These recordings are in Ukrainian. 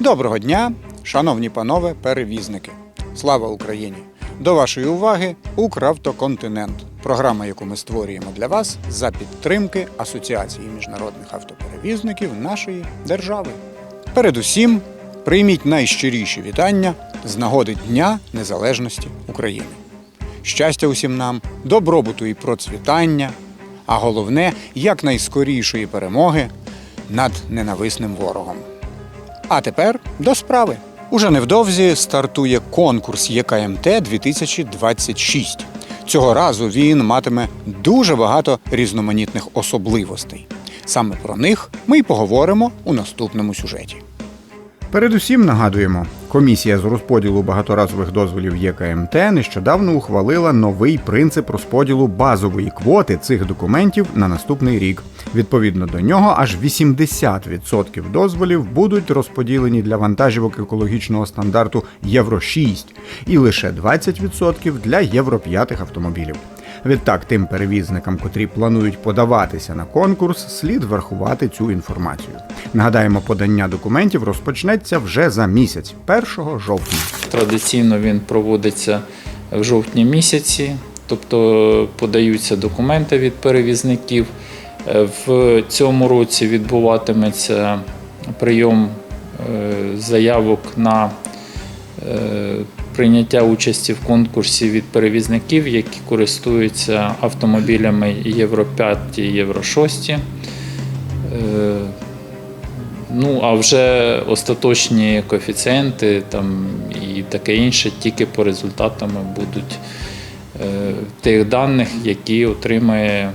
Доброго дня, шановні панове перевізники. Слава Україні! До вашої уваги Укравтоконтинент. Програма, яку ми створюємо для вас за підтримки Асоціації міжнародних автоперевізників нашої держави. Передусім, прийміть найщиріші вітання з нагоди Дня Незалежності України. Щастя усім нам, добробуту і процвітання, а головне якнайскорішої перемоги над ненависним ворогом. А тепер до справи. Уже невдовзі стартує конкурс ЄКМТ 2026. Цього разу він матиме дуже багато різноманітних особливостей. Саме про них ми й поговоримо у наступному сюжеті. Передусім нагадуємо, комісія з розподілу багаторазових дозволів ЄКМТ нещодавно ухвалила новий принцип розподілу базової квоти цих документів на наступний рік. Відповідно до нього, аж 80% дозволів будуть розподілені для вантажівок екологічного стандарту Євро 6 і лише 20% для Євро 5 автомобілів. Відтак, тим перевізникам, котрі планують подаватися на конкурс, слід врахувати цю інформацію. Нагадаємо, подання документів розпочнеться вже за місяць, 1 жовтня. Традиційно він проводиться в жовтні місяці, тобто подаються документи від перевізників. Е, В цьому році відбуватиметься прийом е, заявок на е, прийняття участі в конкурсі від перевізників, які користуються автомобілями Євро 5 і Євро 6. Е, Ну, а вже остаточні коефіцієнти там, і таке інше тільки по результатами будуть е, тих даних, які отримає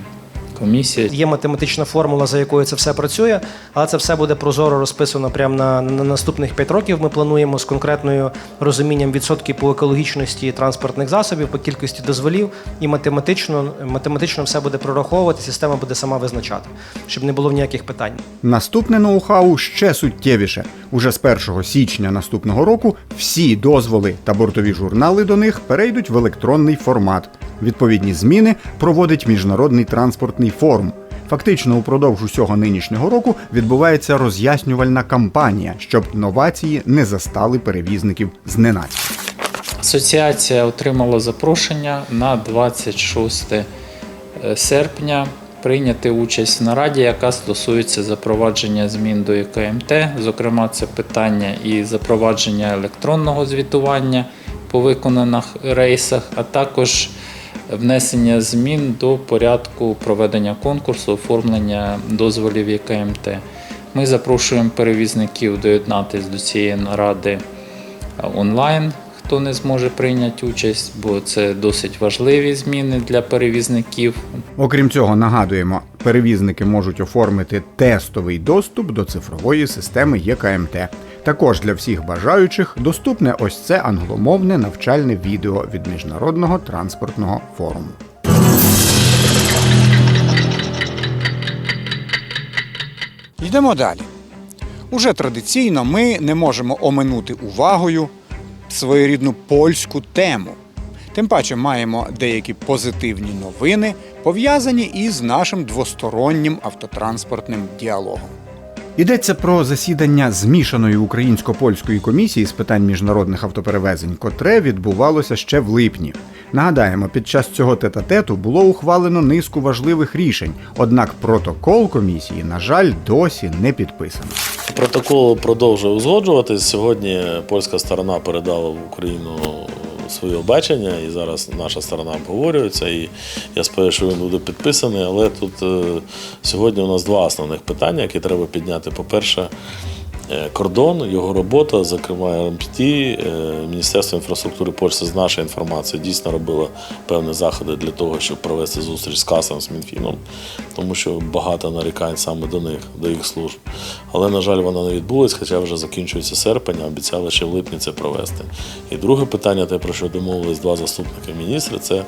комісія. Є математична формула, за якою це все працює, але це все буде прозоро розписано прямо на, на наступних 5 років. Ми плануємо з конкретною розумінням відсотків по екологічності транспортних засобів, по кількості дозволів, і математично, математично все буде прораховувати, система буде сама визначати, щоб не було ніяких питань. Наступне ноу-хау ще суттєвіше. Уже з 1 січня наступного року всі дозволи та бортові журнали до них перейдуть в електронний формат. Відповідні зміни проводить міжнародний транспортний форум. Фактично, упродовж усього нинішнього року відбувається роз'яснювальна кампанія, щоб новації не застали перевізників зненацька. Асоціація отримала запрошення на 26 серпня прийняти участь в нараді, яка стосується запровадження змін до ЕКМТ. Зокрема, це питання і запровадження електронного звітування по виконаних рейсах, а також внесення змін до порядку проведення конкурсу, оформлення дозволів ЄКМТ. Ми запрошуємо перевізників доєднатися до цієї наради онлайн, хто не зможе прийняти участь, бо це досить важливі зміни для перевізників. Окрім цього, нагадуємо, перевізники можуть оформити тестовий доступ до цифрової системи ЄКМТ. Також для всіх бажаючих доступне ось це англомовне навчальне відео від міжнародного транспортного форуму. Йдемо далі. Уже традиційно ми не можемо оминути увагою своєрідну польську тему. Тим паче маємо деякі позитивні новини, пов'язані із нашим двостороннім автотранспортним діалогом. Йдеться про засідання змішаної українсько-польської комісії з питань міжнародних автоперевезень, котре відбувалося ще в липні. Нагадаємо, під час цього тета-тету було ухвалено низку важливих рішень, однак протокол комісії, на жаль, досі не підписано. Протокол продовжує узгоджуватись. Сьогодні польська сторона передала в Україну своє бачення, і зараз наша сторона обговорюється. І я сподіваюся, що він буде підписаний. Але тут е, сьогодні у нас два основних питання, які треба підняти. По-перше, кордон, його робота, зокрема РМПТ, е, Міністерство інфраструктури Польщі з нашою інформацією дійсно робило певні заходи для того, щоб провести зустріч з касом з Мінфіном, тому що багато нарікань саме до них, до їх служб. Але, на жаль, вона не відбулась, хоча вже закінчується серпень, обіцяли ще в липні це провести. І друге питання, те, про що домовились два заступники міністра, це е,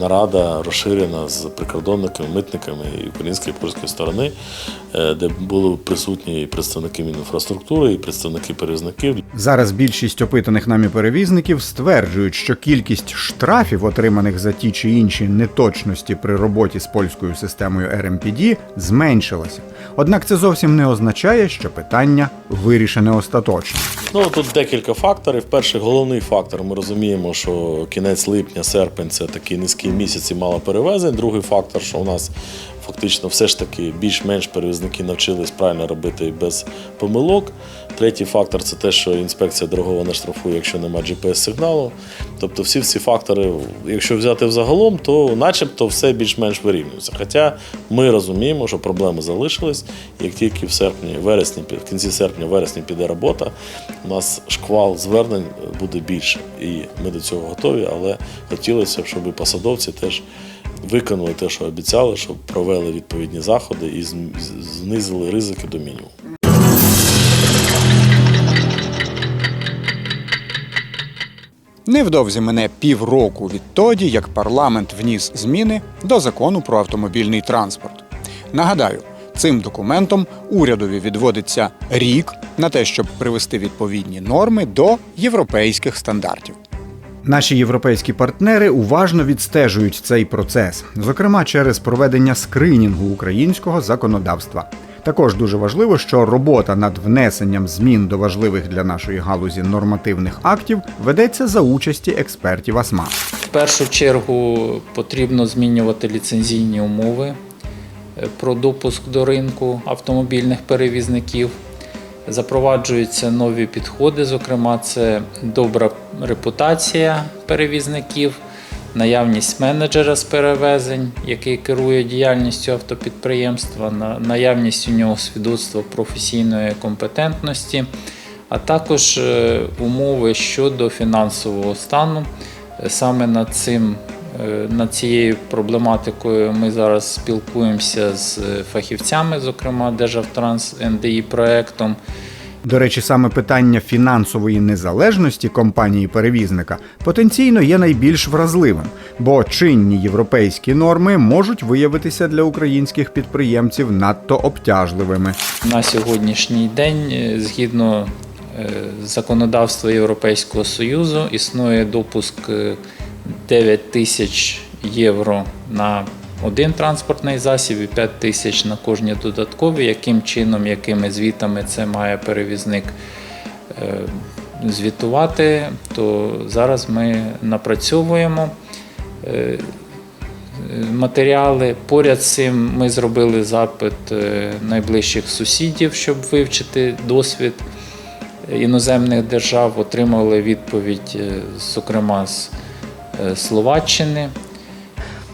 нарада розширена з прикордонниками, митниками і української і польської сторони, е, де були присутні і представники Мінінфраструктури, і представники перевізників. Зараз більшість опитаних нами перевізників стверджують, що кількість штрафів, отриманих за ті чи інші неточності при роботі з польською системою RMPD, зменшилася. Однак це зовсім не означає, що питання вирішене остаточно. Ну тут декілька факторів. Перший головний фактор. Ми розуміємо, що кінець липня, серпень це такий низький місяць і мало перевезень. Другий фактор, що у нас фактично все ж таки більш-менш перевізники навчились правильно робити без помилок. Третій фактор це те, що інспекція дорогова не штрафує, якщо немає GPS-сигналу. Тобто всі ці фактори, якщо взяти взагалом, то начебто все більш-менш вирівнюється. Хоча ми розуміємо, що проблеми залишились. Як тільки в серпні, вересні, в кінці серпня, вересні піде робота, у нас шквал звернень буде більше. І ми до цього готові, але хотілося б, щоб посадовці теж виконали те, що обіцяли, щоб провели відповідні заходи і знизили ризики до мінімуму. Невдовзі мене півроку відтоді, як парламент вніс зміни до закону про автомобільний транспорт. Нагадаю, цим документом урядові відводиться рік на те, щоб привести відповідні норми до європейських стандартів. Наші європейські партнери уважно відстежують цей процес, зокрема через проведення скринінгу українського законодавства. Також дуже важливо, що робота над внесенням змін до важливих для нашої галузі нормативних актів ведеться за участі експертів АСМА. В першу чергу потрібно змінювати ліцензійні умови е, про допуск до ринку автомобільних перевізників. Запроваджуються нові підходи, зокрема, це добра репутація перевізників, наявність менеджера з перевезень, який керує діяльністю автопідприємства, наявність у нього свідоцтва професійної компетентності, а також е, умови щодо фінансового стану. Е, Саме над цим над цією проблематикою ми зараз спілкуємося з е, фахівцями, зокрема Державтранс НДІ проектом. До речі, саме питання фінансової незалежності компанії перевізника потенційно є найбільш вразливим, бо чинні європейські норми можуть виявитися для українських підприємців надто обтяжливими. На сьогоднішній день, е, згідно е, законодавства Європейського Союзу, існує допуск е, 9 тисяч євро на один транспортний засіб і 5 тисяч на кожні додаткові. Яким чином, якими звітами це має перевізник е, звітувати, то зараз ми напрацьовуємо. е, матеріали. Поряд з цим ми зробили запит е, найближчих сусідів, щоб вивчити досвід іноземних держав. Отримали відповідь, зокрема з Словаччини.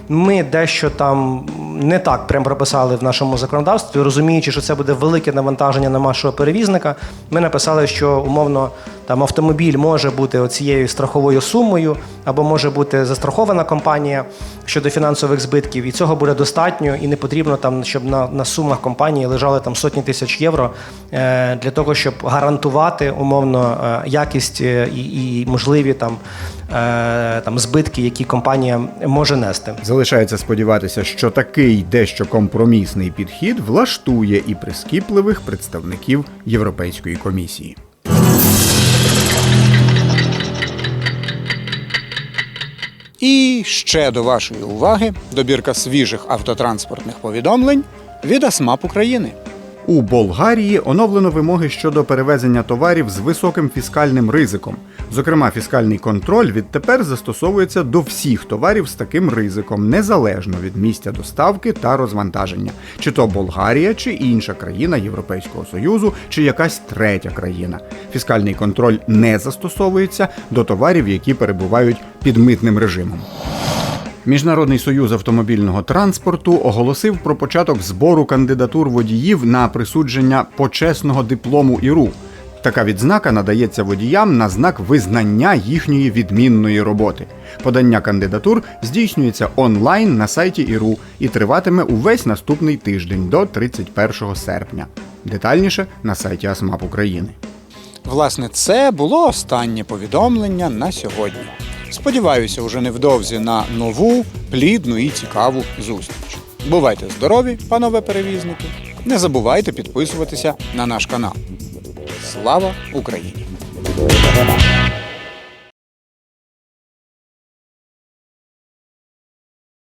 Ми дещо там не так прям прописали в нашому законодавстві, розуміючи, що це буде велике навантаження на нашого перевізника. Ми написали, що умовно там автомобіль може бути оцією страховою сумою, або може бути застрахована компанія щодо фінансових збитків, і цього буде достатньо, і не потрібно там, щоб на, на сумах компанії лежали там сотні тисяч євро е, для того, щоб гарантувати умовно е, якість е, і, і можливі там, е, там збитки, які компанія може нести. Залишається сподіватися, що такий дещо компромісний підхід влаштує і прискіпливих представників Європейської комісії. І ще до вашої уваги добірка свіжих автотранспортних повідомлень від АСМАП України. У Болгарії оновлено вимоги щодо перевезення товарів з високим фіскальним ризиком. Зокрема, фіскальний контроль відтепер застосовується до всіх товарів з таким ризиком, незалежно від місця доставки та розвантаження, чи то Болгарія, чи інша країна Європейського Союзу, чи якась третя країна. Фіскальний контроль не застосовується до товарів, які перебувають під митним режимом. Міжнародний союз автомобільного транспорту оголосив про початок збору кандидатур водіїв на присудження почесного диплому ІРУ. Така відзнака надається водіям на знак визнання їхньої відмінної роботи. Подання кандидатур здійснюється онлайн на сайті ІРУ і триватиме увесь наступний тиждень до 31 серпня. Детальніше на сайті АСМАП України. Власне, це було останнє повідомлення на сьогодні. Сподіваюся, уже невдовзі на нову, плідну і цікаву зустріч. Бувайте здорові, панове перевізники! Не забувайте підписуватися на наш канал. Слава Україні!